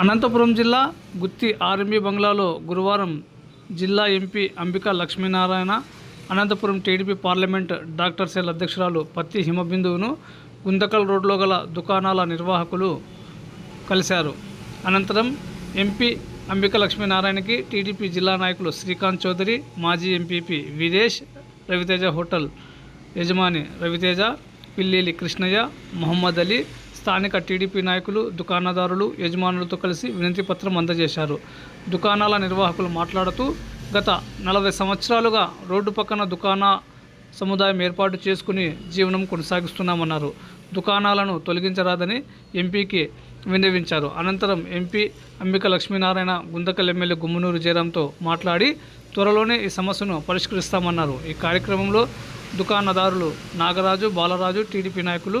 అనంతపురం జిల్లా గుత్తి ఆర్ఎంబీ బంగ్లాలో గురువారం జిల్లా MP Ambika Lakshminarayana Anantapuram TDP parliament doctor cell అధ్యక్షురాలు పత్తి హిమబిందువును గుందకల్ రోడ్లో గల దుకాణాల నిర్వాహకులు కలిశారు. అనంతరం ఎంపీ అంబిక లక్ష్మీనారాయణకి టీడీపీ జిల్లా నాయకులు శ్రీకాంత్ చౌదరి మాజీ ఎంపీపీ విదేశ్ రవితేజ హోటల్ యజమాని రవితేజ పిల్లేలి కృష్ణయ్య మొహమ్మద్ అలీ స్థానిక టీడీపీ నాయకులు దుకాణదారులు యజమానులతో కలిసి వినతి పత్రం అందజేశారు. దుకాణాల నిర్వాహకులు మాట్లాడుతూ గత నలభై సంవత్సరాలుగా రోడ్డు పక్కన దుకాణ సముదాయం ఏర్పాటు చేసుకుని జీవనం కొనసాగిస్తున్నామన్నారు. దుకాణాలను తొలగించరాదని ఎంపీకి విన్నవించారు. అనంతరం ఎంపీ అంబిక లక్ష్మీనారాయణ గుందకల్ ఎమ్మెల్యే గుమ్మనూరు జయరాంతో మాట్లాడి త్వరలోనే ఈ సమస్యను పరిష్కరిస్తామన్నారు. ఈ కార్యక్రమంలో దుకాణదారులు నాగరాజు బాలరాజు టీడీపీ నాయకులు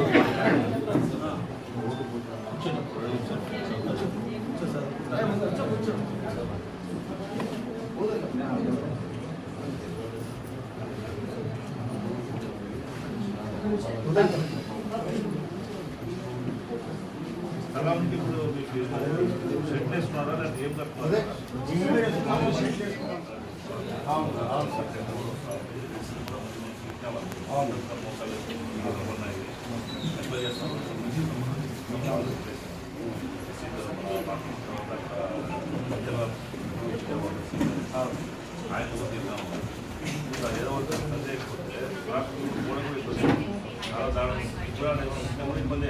ఎలా ఉంది ఇప్పుడు మీకు షెడ్ వేసుకున్నారా లేకపోతే ఏం కట్టుకున్నారా అవును కూడా ఇబ్బంది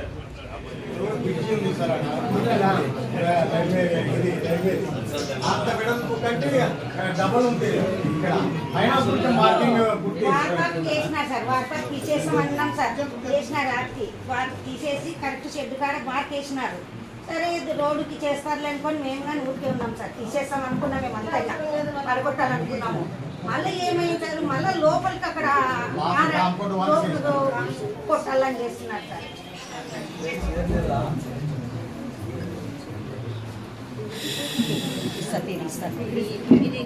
డబల్ ఉంది ఇక్కడ. అయినా కొంచెం మార్కింగ్ చేసినారు సార్ వార్పాకు తీసేసాం అన్నాం సార్ చేసినారు రాత్రి వారు తీసేసి కరెక్ట్ షెడ్ కాడ మార్క్ వేసినారు సరే రోడ్డుకి చేస్తారులే అనుకొని మేము కానీ ఊరికే ఉన్నాం సార్ తీసేస్తాం అనుకున్నాం మేము అంతా ఇలా పడగొట్టాలనుకున్నాము మళ్ళీ ఏమైంటారు మళ్ళీ లోపలికి అక్కడ కొట్టాలని చేస్తున్నారు సార్ ఇస్తుంది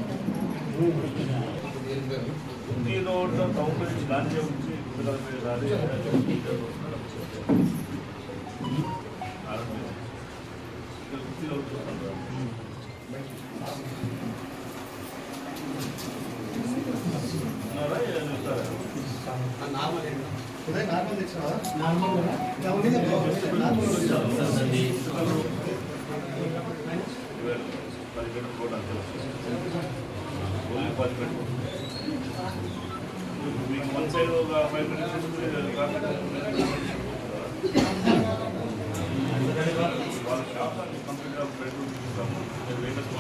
మీకు వన్ సైడ్ ఒక ఫైవ్ మినిట్స్ వాళ్ళ షాప్ కంప్లీట్గా బెడ్రూమ్ తీసుకుంటాము వెహికల్స్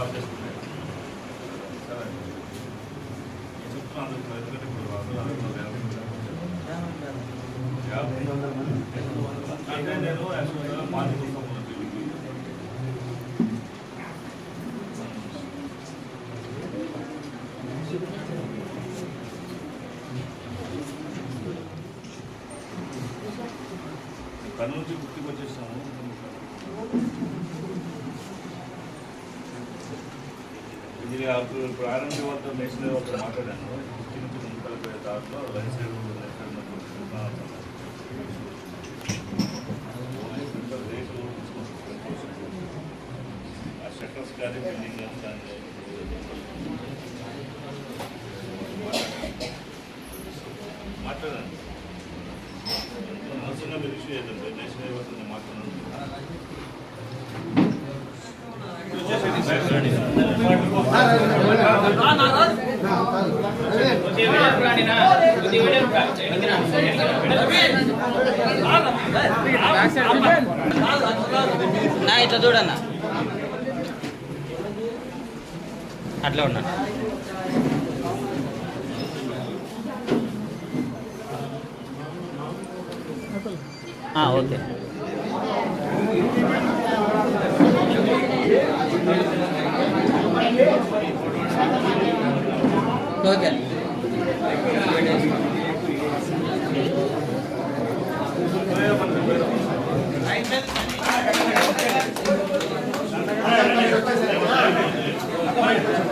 సరే చెప్తున్నాను ఎందుకంటే ఇప్పుడు అంటే నేను యాక్చువల్గా మార్నింగ్ వస్తాను నుంచి గుర్తుకు వచ్చేసాము ఇది అప్పుడు ఇప్పుడు ఆర్ఎండి వాళ్ళతో నేషనల్ వాళ్ళతో మాట్లాడాను గుర్తు నుంచి పోయే దాంట్లో రైట్ సైడ్ కానీ బిల్డింగ్ కానీ మాట్లాడండి మనసున్న మీరు ఇష్యూ చేద్దాం నేషనల్ వాళ్ళతో మాట్లాడండి నా ఇట్లా చూడన్నా. అట్లా ఉన్నా ఓకే ఓకే